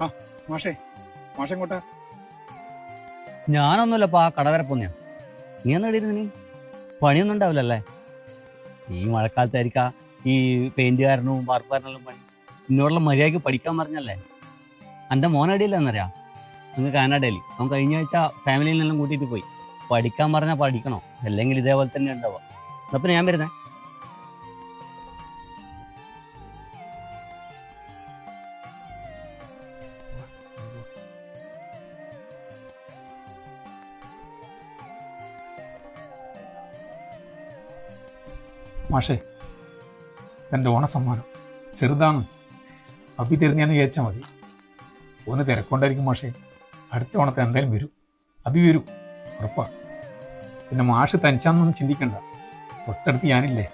ആ മാഷേ മാഷെ നീ എന്നാ ഇടിയിരുന്നു നീ? പണിയൊന്നും ഉണ്ടാവില്ലല്ലേ? ഈ മഴക്കാലത്തായിരിക്കാ ഈ പെയിന്റുകാരനും വാർപ്പുകാരനെല്ലാം പണി. എന്നോടുള്ള മര്യാദയ്ക്ക് പഠിക്കാൻ പറഞ്ഞല്ലേ? എന്റെ മോനടിയില്ല എന്നറിയാ? നിങ്ങൾ കാനഡയിൽ. അവൻ കഴിഞ്ഞ ആഴ്ച ഫാമിലിയിൽ നിന്നെല്ലാം കൂട്ടിയിട്ട് പോയി. പഠിക്കാൻ പറഞ്ഞാൽ പഠിക്കണോ? അല്ലെങ്കിൽ ഇതേപോലെ തന്നെ ഉണ്ടാവുക. അപ്പം ഞാൻ വരുന്നേ? മാഷേ എന്റെ ഓണസമ്മാനം ചെറുതാണ്. അപ്പി തിരിഞ്ഞെന്ന് വിചാരിച്ചാൽ മതി. ഒന്ന് തിരക്കൊണ്ടായിരിക്കും മാഷേ. അടുത്ത ഓണത്തെ എന്തായാലും വരും. അഭി വരും. ഉറപ്പാണ് പിന്നെ മാഷ് തനിച്ചാന്നൊന്നും ചിന്തിക്കണ്ട. തൊട്ടടുത്ത് ഞാനില്ലേ.